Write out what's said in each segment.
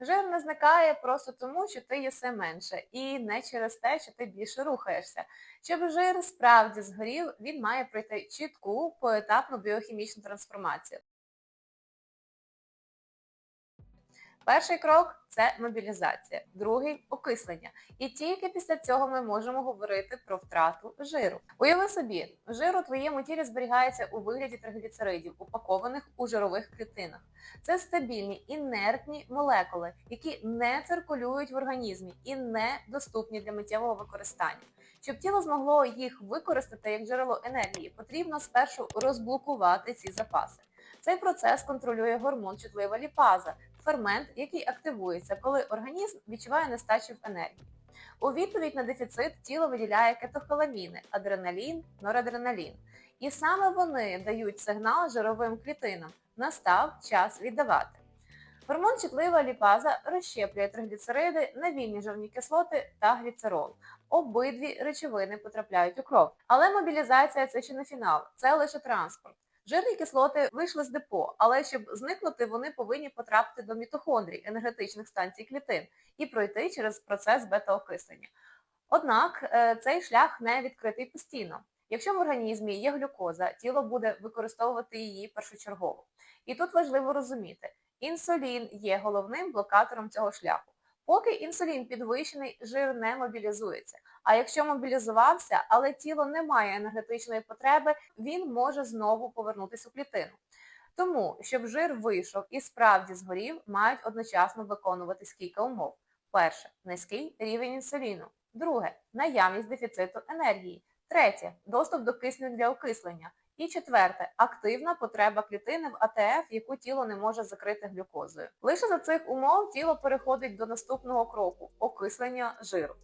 Жир не зникає просто тому, що ти їси менше, і не через те, що ти більше рухаєшся. Щоб жир справді згорів, він має пройти чітку поетапну біохімічну трансформацію. Перший крок це мобілізація, другий окислення. І тільки після цього ми можемо говорити про втрату жиру. Уяви собі, жир у твоєму тілі зберігається у вигляді тригліцеридів, упакованих у жирових клітинах. Це стабільні інертні молекули, які не циркулюють в організмі і не доступні для миттєвого використання. Щоб тіло змогло їх використати як джерело енергії, потрібно спершу розблокувати ці запаси. Цей процес контролює гормон чутлива ліпаза, фермент, який активується, коли організм відчуває нестачу в енергії. У відповідь на дефіцит тіло виділяє кетохоламіни, адреналін, норадреналін. І саме вони дають сигнал жировим клітинам. Настав час віддавати. Гормон чутлива ліпаза розщеплює тригліцериди на вільні жирні кислоти та гліцерол. Обидві речовини потрапляють у кров. Але мобілізація це ще не фінал, це лише транспорт. Жирні кислоти вийшли з депо, але щоб зникнути, вони повинні потрапити до мітохондрій, енергетичних станцій клітин, і пройти через процес бета-окислення. Однак е, цей шлях не відкритий постійно. Якщо в організмі є глюкоза, тіло буде використовувати її першочергово. І тут важливо розуміти, інсулін є головним блокатором цього шляху. Поки інсулін підвищений, жир не мобілізується. А якщо мобілізувався, але тіло не має енергетичної потреби, він може знову повернутися у клітину. Тому, щоб жир вийшов і справді згорів, мають одночасно виконуватись кілька умов. Перше низький рівень інсуліну. Друге наявність дефіциту енергії. Третє доступ до кисню для окислення. І четверте активна потреба клітини в АТФ, яку тіло не може закрити глюкозою. Лише за цих умов тіло переходить до наступного кроку окислення жиру.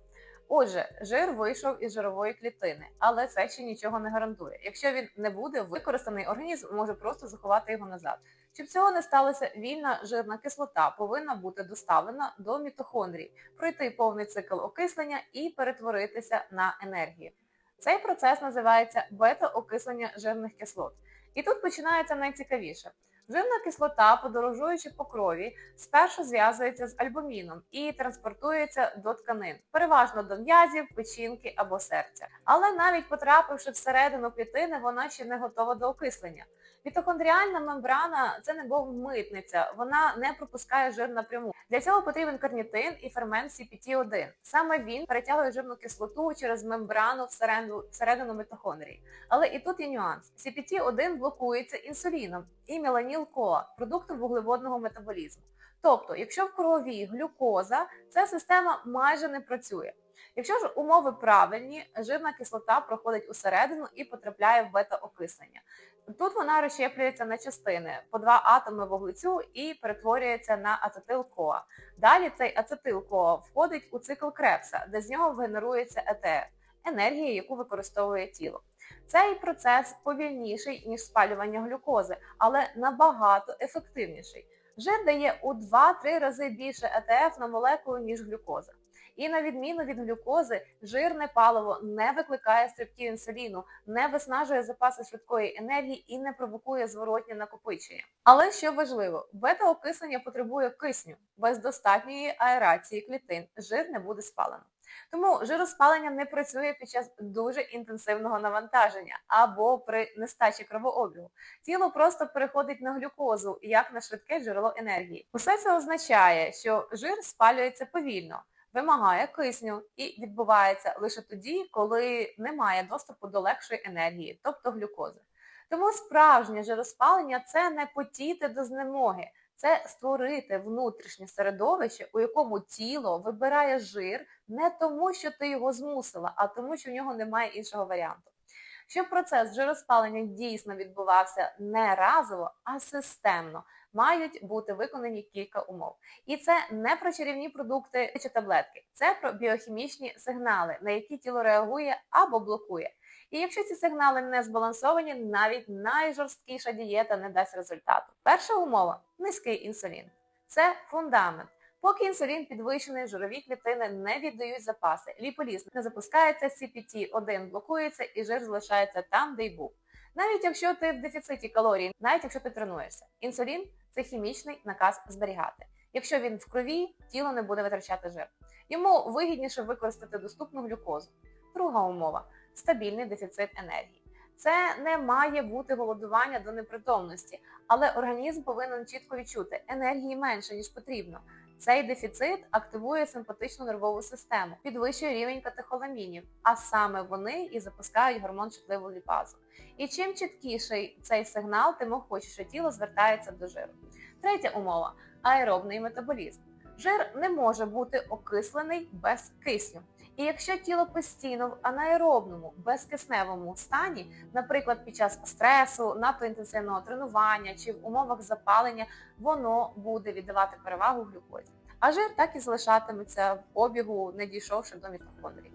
Отже, жир вийшов із жирової клітини, але це ще нічого не гарантує. Якщо він не буде використаний, організм може просто заховати його назад. Щоб цього не сталося, вільна жирна кислота повинна бути доставлена до мітохондрій, пройти повний цикл окислення і перетворитися на енергію. Цей процес називається бета-окислення жирних кислот. І тут починається найцікавіше. Жирна кислота, подорожуючи по крові, спершу зв'язується з альбуміном і транспортується до тканин, переважно до м'язів, печінки або серця. Але навіть потрапивши всередину клітини, вона ще не готова до окислення. Мітохондріальна мембрана це не бог митниця, вона не пропускає жир напряму. Для цього потрібен карнітин і фермент CPT1. Саме він перетягує жирну кислоту через мембрану всередину, всередину мітохондрії. Але і тут є нюанс. CPT1 блокується інсуліном і меланіл-коа, продуктом вуглеводного метаболізму. Тобто, якщо в крові глюкоза, ця система майже не працює. Якщо ж умови правильні, жирна кислота проходить усередину і потрапляє в бета-окислення. Тут вона розщеплюється на частини по два атоми вуглецю і перетворюється на ацетил-КоА. Далі цей ацетил-КоА входить у цикл Крепса, де з нього генерується ЕТФ енергія, яку використовує тіло. Цей процес повільніший, ніж спалювання глюкози, але набагато ефективніший. Жир дає у 2-3 рази більше ЕТФ на молекулу, ніж глюкоза. І на відміну від глюкози, жирне паливо не викликає стрибків інсуліну, не виснажує запаси швидкої енергії і не провокує зворотнє накопичення. Але що важливо, бета-окислення потребує кисню. Без достатньої аерації клітин жир не буде спалено. Тому жироспалення не працює під час дуже інтенсивного навантаження або при нестачі кровообігу. Тіло просто переходить на глюкозу як на швидке джерело енергії. Усе це означає, що жир спалюється повільно вимагає кисню і відбувається лише тоді, коли немає доступу до легшої енергії, тобто глюкози. Тому справжнє жироспалення це не потіти до знемоги, це створити внутрішнє середовище, у якому тіло вибирає жир не тому, що ти його змусила, а тому, що в нього немає іншого варіанту. Щоб процес жироспалення дійсно відбувався не разово, а системно, мають бути виконані кілька умов. І це не про чарівні продукти чи таблетки, це про біохімічні сигнали, на які тіло реагує або блокує. І якщо ці сигнали не збалансовані, навіть найжорсткіша дієта не дасть результату. Перша умова низький інсулін. Це фундамент. Поки інсулін підвищений, жирові клітини не віддають запаси, ліполіз не запускається, CPT-1 блокується і жир залишається там, де й був. Навіть якщо ти в дефіциті калорій, навіть якщо ти тренуєшся, інсулін це хімічний наказ зберігати. Якщо він в крові, тіло не буде витрачати жир. Йому вигідніше використати доступну глюкозу. Друга умова стабільний дефіцит енергії. Це не має бути голодування до непритомності, але організм повинен чітко відчути енергії менше ніж потрібно. Цей дефіцит активує симпатичну нервову систему, підвищує рівень катехоламінів, а саме вони і запускають гормон чутливу ліпазу. І чим чіткіший цей сигнал, тим охочіше тіло звертається до жиру. Третя умова аеробний метаболізм. Жир не може бути окислений без кисню. І якщо тіло постійно в анаеробному, безкисневому стані, наприклад, під час стресу, надто інтенсивного тренування чи в умовах запалення, воно буде віддавати перевагу глюкозі. А жир так і залишатиметься в обігу, не дійшовши до мітохондрії.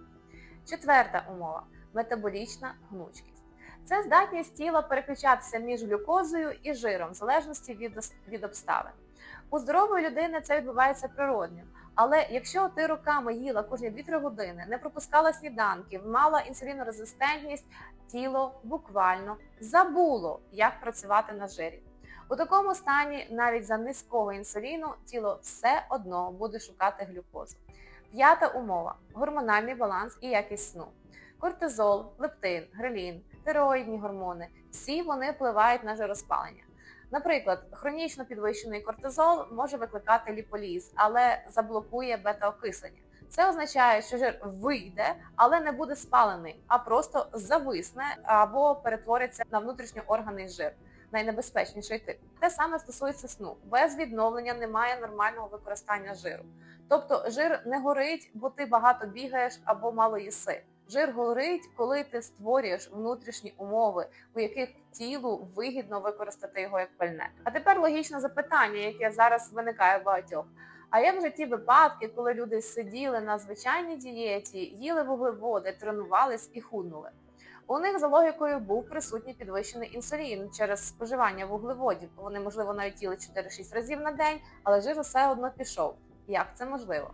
Четверта умова метаболічна гнучкість. Це здатність тіла переключатися між глюкозою і жиром в залежності від, обставин. У здорової людини це відбувається природньо. Але якщо ти роками їла кожні 2-3 години, не пропускала сніданків, мала інсулінорезистентність, тіло буквально забуло, як працювати на жирі. У такому стані навіть за низького інсуліну тіло все одно буде шукати глюкозу. П'ята умова гормональний баланс і якість сну. Кортизол, лептин, грелін, тиреоїдні гормони всі вони впливають на жироспалення. Наприклад, хронічно підвищений кортизол може викликати ліполіз, але заблокує бета-окислення. Це означає, що жир вийде, але не буде спалений, а просто зависне або перетвориться на внутрішньоорганний жир. Найнебезпечніший тип. Те саме стосується сну. Без відновлення немає нормального використання жиру. Тобто жир не горить, бо ти багато бігаєш або мало їси. Жир горить, коли ти створюєш внутрішні умови, у яких тілу вигідно використати його як пальне. А тепер логічне запитання, яке зараз виникає в багатьох. А як вже ті випадки, коли люди сиділи на звичайній дієті, їли вуглеводи, тренувались і худнули? У них за логікою був присутній підвищений інсулін через споживання вуглеводів. Вони, можливо, навіть їли 4-6 разів на день, але жир все одно пішов. Як це можливо?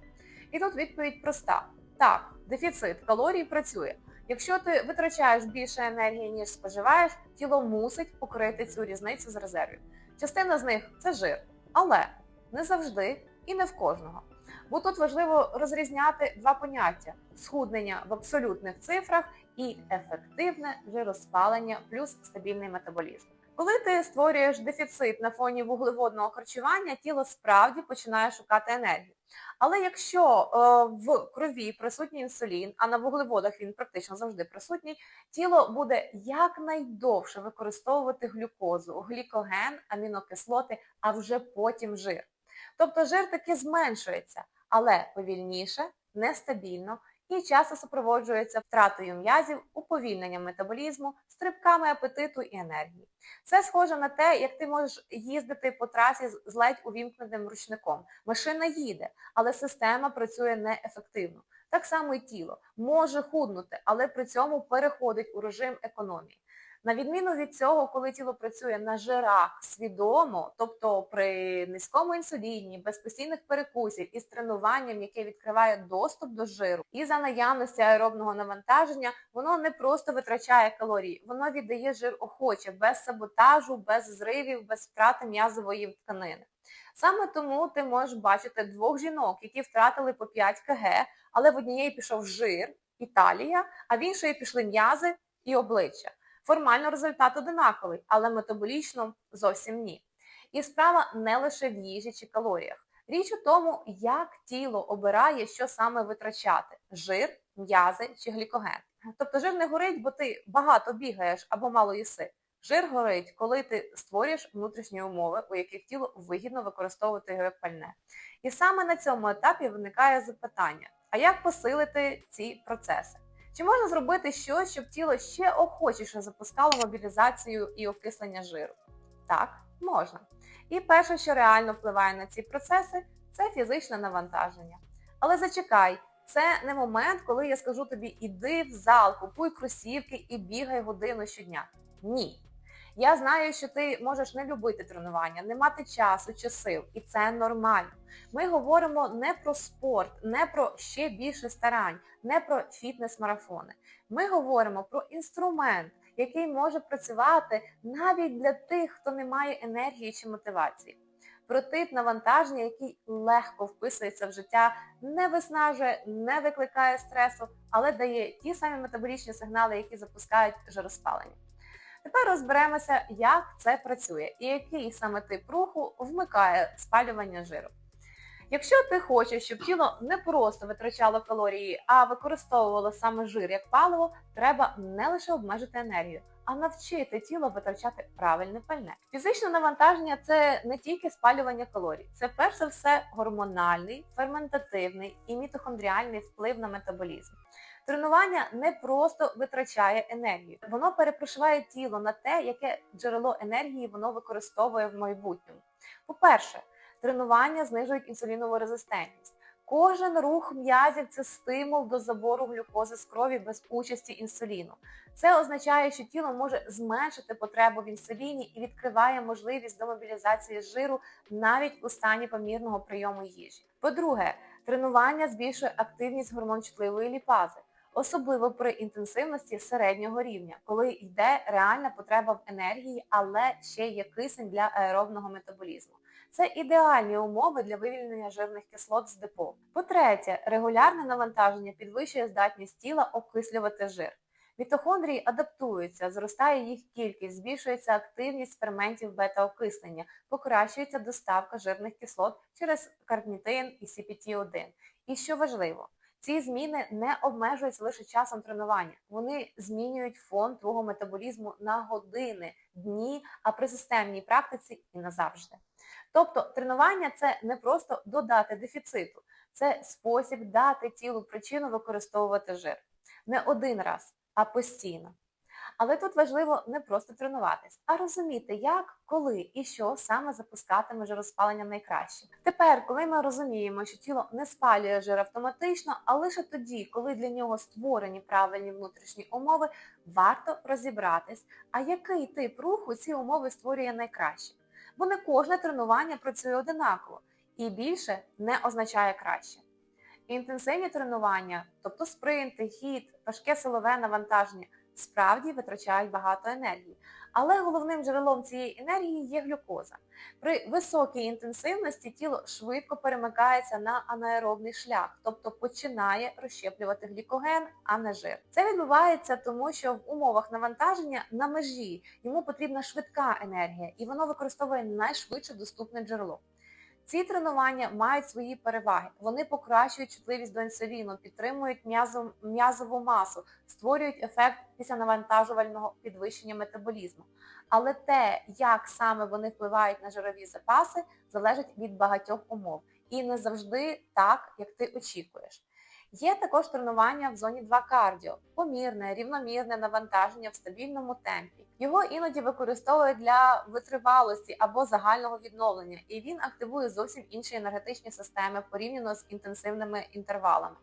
І тут відповідь проста. Так, дефіцит калорій працює. Якщо ти витрачаєш більше енергії, ніж споживаєш, тіло мусить покрити цю різницю з резервів. Частина з них це жир, але не завжди і не в кожного. Бо тут важливо розрізняти два поняття: схуднення в абсолютних цифрах і ефективне жироспалення плюс стабільний метаболізм. Коли ти створюєш дефіцит на фоні вуглеводного харчування, тіло справді починає шукати енергію. Але якщо е, в крові присутній інсулін, а на вуглеводах він практично завжди присутній, тіло буде якнайдовше використовувати глюкозу, глікоген, амінокислоти, а вже потім жир. Тобто жир таки зменшується, але повільніше, нестабільно і часто супроводжується втратою м'язів, уповільненням метаболізму, стрибками апетиту і енергії. Це схоже на те, як ти можеш їздити по трасі з ледь увімкненим ручником. Машина їде, але система працює неефективно. Так само і тіло може худнути, але при цьому переходить у режим економії. На відміну від цього, коли тіло працює на жирах свідомо, тобто при низькому інсуліні, без постійних перекусів і з тренуванням, яке відкриває доступ до жиру, і за наявності аеробного навантаження, воно не просто витрачає калорії, воно віддає жир охоче, без саботажу, без зривів, без втрати м'язової тканини. Саме тому ти можеш бачити двох жінок, які втратили по 5 кг, але в однієї пішов жир, Італія, а в іншої пішли м'язи і обличчя. Формально результат одинаковий, але метаболічно зовсім ні. І справа не лише в їжі чи калоріях. Річ у тому, як тіло обирає, що саме витрачати жир, м'язи чи глікоген. Тобто жир не горить, бо ти багато бігаєш або мало їси. Жир горить, коли ти створюєш внутрішні умови, у яких тіло вигідно використовувати його як пальне. І саме на цьому етапі виникає запитання, а як посилити ці процеси? Чи можна зробити щось, щоб тіло ще охочіше запускало мобілізацію і окислення жиру? Так, можна. І перше, що реально впливає на ці процеси, це фізичне навантаження. Але зачекай, це не момент, коли я скажу тобі іди в зал, купуй кросівки і бігай годину щодня. Ні. Я знаю, що ти можеш не любити тренування, не мати часу чи сил, і це нормально. Ми говоримо не про спорт, не про ще більше старань, не про фітнес-марафони. Ми говоримо про інструмент, який може працювати навіть для тих, хто не має енергії чи мотивації. про тип навантаження, який легко вписується в життя, не виснажує, не викликає стресу, але дає ті самі метаболічні сигнали, які запускають жироспалення. Тепер розберемося, як це працює і який саме тип руху вмикає спалювання жиру. Якщо ти хочеш, щоб тіло не просто витрачало калорії, а використовувало саме жир як паливо, треба не лише обмежити енергію, а навчити тіло витрачати правильне пальне. Фізичне навантаження це не тільки спалювання калорій, це перш за все гормональний, ферментативний і мітохондріальний вплив на метаболізм. Тренування не просто витрачає енергію, воно перепрошиває тіло на те, яке джерело енергії воно використовує в майбутньому. По-перше, тренування знижують інсулінову резистентність. Кожен рух м'язів це стимул до забору глюкози з крові без участі інсуліну. Це означає, що тіло може зменшити потребу в інсуліні і відкриває можливість до мобілізації жиру навіть у стані помірного прийому їжі. По-друге, тренування збільшує активність гормончутливої ліпази, особливо при інтенсивності середнього рівня, коли йде реальна потреба в енергії, але ще є кисень для аеробного метаболізму. Це ідеальні умови для вивільнення жирних кислот з депо. По-третє, регулярне навантаження підвищує здатність тіла окислювати жир. Мітохондрії адаптуються, зростає їх кількість, збільшується активність ферментів бета-окислення, покращується доставка жирних кислот через карнітин і CPT1. І що важливо, ці зміни не обмежуються лише часом тренування. Вони змінюють фон твого метаболізму на години, дні, а при системній практиці і назавжди. Тобто тренування це не просто додати дефіциту, це спосіб дати тілу причину використовувати жир. Не один раз, а постійно. Але тут важливо не просто тренуватись, а розуміти, як, коли і що саме запускатиме жироспалення найкраще. Тепер, коли ми розуміємо, що тіло не спалює жир автоматично, а лише тоді, коли для нього створені правильні внутрішні умови, варто розібратись, а який тип руху ці умови створює найкраще. Бо не кожне тренування працює одинаково і більше не означає краще. Інтенсивні тренування, тобто спринти, хід, важке силове навантаження, справді витрачають багато енергії. Але головним джерелом цієї енергії є глюкоза. При високій інтенсивності тіло швидко перемикається на анаеробний шлях, тобто починає розщеплювати глікоген, а не жир. Це відбувається тому, що в умовах навантаження на межі йому потрібна швидка енергія, і воно використовує найшвидше доступне джерело. Ці тренування мають свої переваги. Вони покращують чутливість до інсуліну, підтримують м'язов- м'язову масу, створюють ефект післянавантажувального підвищення метаболізму. Але те, як саме вони впливають на жирові запаси, залежить від багатьох умов. І не завжди так, як ти очікуєш. Є також тренування в зоні 2 кардіо, помірне, рівномірне навантаження в стабільному темпі. Його іноді використовують для витривалості або загального відновлення, і він активує зовсім інші енергетичні системи порівняно з інтенсивними інтервалами.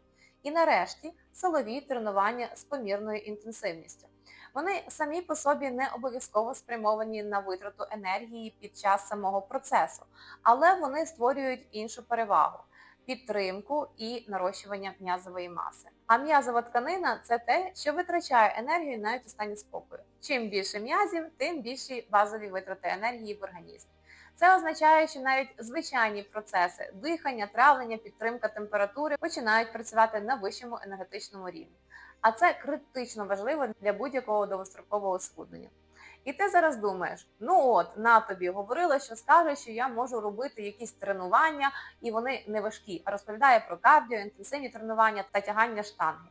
І нарешті силові тренування з помірною інтенсивністю. Вони самі по собі не обов'язково спрямовані на витрату енергії під час самого процесу, але вони створюють іншу перевагу підтримку і нарощування м'язової маси. А м'язова тканина це те, що витрачає енергію навіть у стані спокою. Чим більше м'язів, тим більші базові витрати енергії в організмі. Це означає, що навіть звичайні процеси дихання, травлення, підтримка температури починають працювати на вищому енергетичному рівні. А це критично важливо для будь-якого довгострокового схуднення. І ти зараз думаєш, ну от на тобі говорила, що скаже, що я можу робити якісь тренування, і вони не важкі, а розповідає про кардіо, інтенсивні тренування та тягання штанги.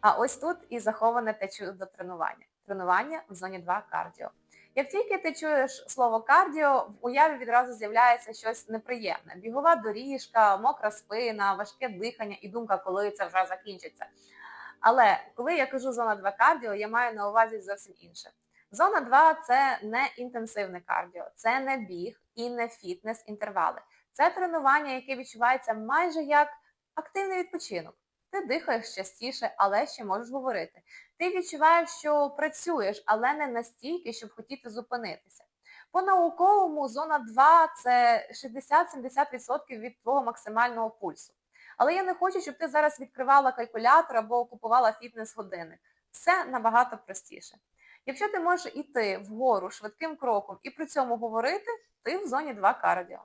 А ось тут і заховане те чудо тренування. Тренування в зоні 2 кардіо. Як тільки ти чуєш слово кардіо, в уяві відразу з'являється щось неприємне: бігова доріжка, мокра спина, важке дихання і думка, коли це вже закінчиться. Але коли я кажу зона 2 кардіо, я маю на увазі зовсім інше. Зона 2 це не інтенсивне кардіо, це не біг і не фітнес-інтервали. Це тренування, яке відчувається майже як активний відпочинок. Ти дихаєш частіше, але ще можеш говорити. Ти відчуваєш, що працюєш, але не настільки, щоб хотіти зупинитися. По науковому зона 2 це 60-70% від твого максимального пульсу. Але я не хочу, щоб ти зараз відкривала калькулятор або купувала фітнес-годинник. Все набагато простіше. Якщо ти можеш іти вгору швидким кроком і при цьому говорити, ти в зоні 2 кардіо.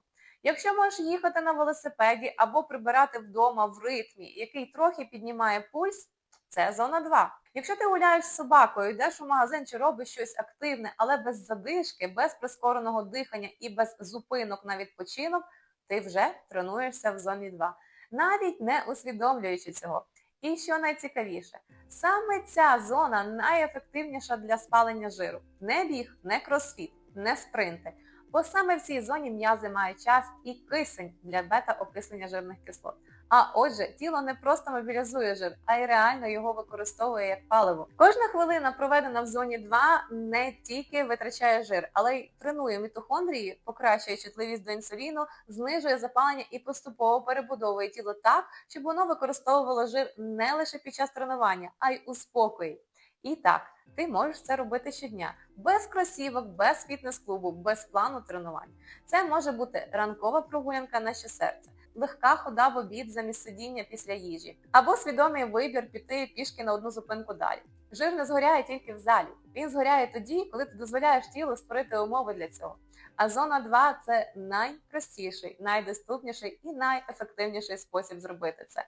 Якщо можеш їхати на велосипеді або прибирати вдома в ритмі, який трохи піднімає пульс, це зона 2. Якщо ти гуляєш з собакою, йдеш у магазин чи робиш щось активне, але без задишки, без прискореного дихання і без зупинок на відпочинок, ти вже тренуєшся в зоні 2, навіть не усвідомлюючи цього. І що найцікавіше, саме ця зона найефективніша для спалення жиру. Не біг, не кросфіт, не спринти. Бо саме в цій зоні м'язи мають час і кисень для бета-окислення жирних кислот. А отже, тіло не просто мобілізує жир, а й реально його використовує як паливо. Кожна хвилина, проведена в зоні 2, не тільки витрачає жир, але й тренує мітохондрії, покращує чутливість до інсуліну, знижує запалення і поступово перебудовує тіло так, щоб воно використовувало жир не лише під час тренування, а й у спокої. І так, ти можеш це робити щодня, без кросівок, без фітнес-клубу, без плану тренувань. Це може бути ранкова прогулянка на щосерце, легка хода в обід замість сидіння після їжі, або свідомий вибір піти пішки на одну зупинку далі. Жир не згоряє тільки в залі. Він згоряє тоді, коли ти дозволяєш тілу створити умови для цього. А зона 2 – це найпростіший, найдоступніший і найефективніший спосіб зробити це.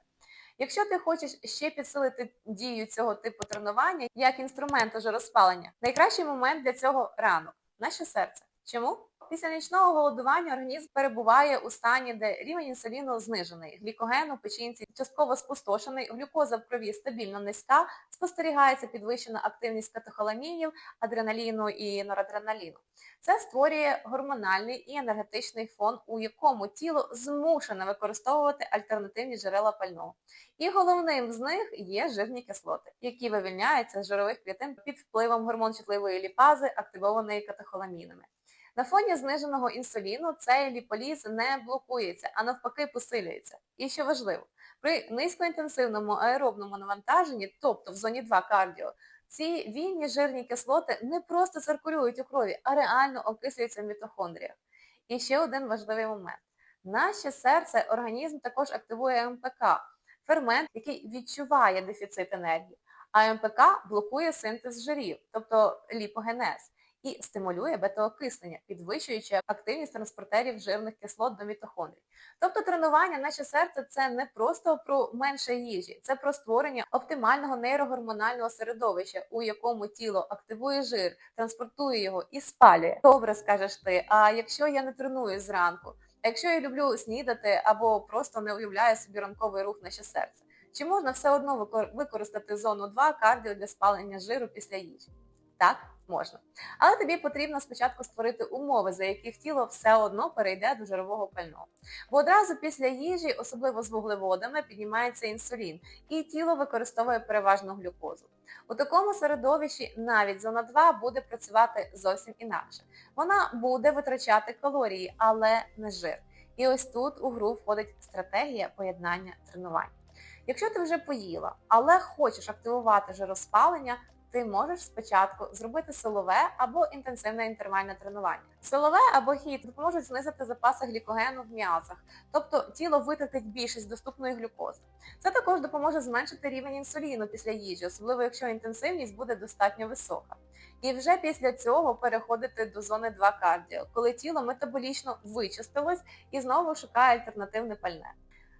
Якщо ти хочеш ще підсилити дію цього типу тренування як інструменту жироспалення, найкращий момент для цього ранок наше серце. Чому? Після нічного голодування організм перебуває у стані, де рівень інсуліну знижений, глікоген у печінці частково спустошений, глюкоза в крові стабільно низька, спостерігається підвищена активність катехоламінів, адреналіну і норадреналіну. Це створює гормональний і енергетичний фон, у якому тіло змушене використовувати альтернативні джерела пального. І головним з них є жирні кислоти, які вивільняються з жирових клітин під впливом гормон чутливої ліпази, активованої катехоламінами. На фоні зниженого інсуліну цей ліполіз не блокується, а навпаки посилюється. І що важливо, при низькоінтенсивному аеробному навантаженні, тобто в зоні 2 кардіо, ці вільні жирні кислоти не просто циркулюють у крові, а реально окислюються в мітохондріях. І ще один важливий момент. Наше серце організм також активує МПК, фермент, який відчуває дефіцит енергії, а МПК блокує синтез жирів, тобто ліпогенез і стимулює бетоокислення, підвищуючи активність транспортерів жирних кислот до мітохондрій. Тобто тренування наше серце це не просто про менше їжі, це про створення оптимального нейрогормонального середовища, у якому тіло активує жир, транспортує його і спалює. Добре, скажеш ти. А якщо я не треную зранку, а якщо я люблю снідати або просто не уявляю собі ранковий рух наше серце, чи можна все одно використати зону 2 кардіо для спалення жиру після їжі? Так, можна. Але тобі потрібно спочатку створити умови, за яких тіло все одно перейде до жирового пального. Бо одразу після їжі, особливо з вуглеводами, піднімається інсулін, і тіло використовує переважно глюкозу. У такому середовищі навіть зона 2 буде працювати зовсім інакше. Вона буде витрачати калорії, але не жир. І ось тут у гру входить стратегія поєднання тренувань. Якщо ти вже поїла, але хочеш активувати жироспалення, ти можеш спочатку зробити силове або інтенсивне інтервальне тренування. Силове або хід допоможуть знизити запаси глікогену в м'язах, тобто тіло витратить більшість доступної глюкози. Це також допоможе зменшити рівень інсуліну після їжі, особливо якщо інтенсивність буде достатньо висока. І вже після цього переходити до зони 2 кардіо, коли тіло метаболічно вичистилось і знову шукає альтернативне пальне.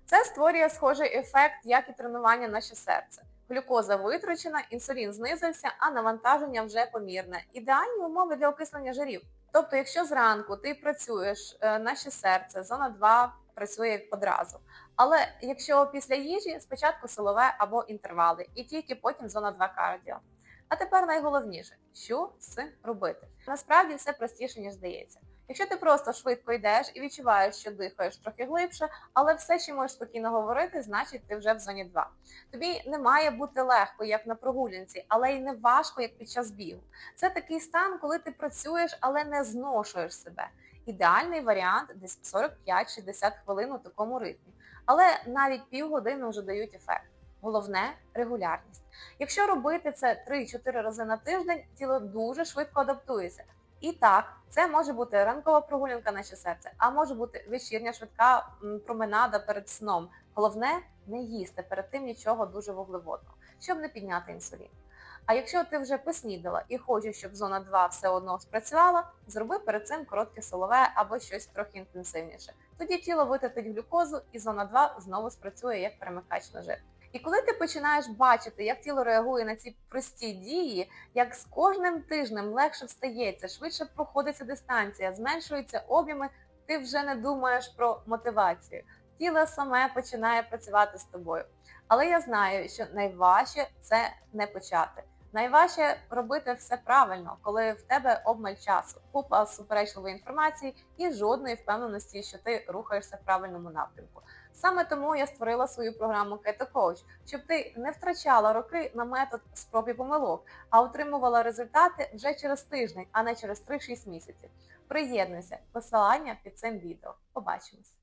Це створює схожий ефект, як і тренування наше серце. Глюкоза витрачена, інсулін знизився, а навантаження вже помірне. Ідеальні умови для окислення жирів. Тобто, якщо зранку ти працюєш е, наше серце, зона 2 працює одразу. Але якщо після їжі спочатку силове або інтервали, і тільки потім зона 2 кардіо. А тепер найголовніше, що з цим робити. Насправді все простіше, ніж здається. Якщо ти просто швидко йдеш і відчуваєш, що дихаєш трохи глибше, але все ще можеш спокійно говорити, значить ти вже в зоні 2. Тобі не має бути легко, як на прогулянці, але й не важко, як під час бігу. Це такий стан, коли ти працюєш, але не зношуєш себе. Ідеальний варіант десь 45-60 хвилин у такому ритмі. Але навіть півгодини вже дають ефект. Головне регулярність. Якщо робити це 3-4 рази на тиждень, тіло дуже швидко адаптується. І так, це може бути ранкова прогулянка наше серце, а може бути вечірня швидка променада перед сном. Головне не їсти перед тим нічого дуже вуглеводного, щоб не підняти інсулін. А якщо ти вже поснідала і хочеш, щоб зона 2 все одно спрацювала, зроби перед цим коротке солове або щось трохи інтенсивніше. Тоді тіло витратить глюкозу і зона 2 знову спрацює як перемикач на жир. І коли ти починаєш бачити, як тіло реагує на ці прості дії, як з кожним тижнем легше встається, швидше проходиться дистанція, зменшуються об'єми, ти вже не думаєш про мотивацію. Тіло саме починає працювати з тобою. Але я знаю, що найважче це не почати. Найважче робити все правильно, коли в тебе обмаль часу, купа суперечливої інформації і жодної впевненості, що ти рухаєшся в правильному напрямку. Саме тому я створила свою програму Keto Coach, щоб ти не втрачала роки на метод спроб і помилок, а отримувала результати вже через тиждень, а не через 3-6 місяців. Приєднуйся, посилання під цим відео. Побачимось!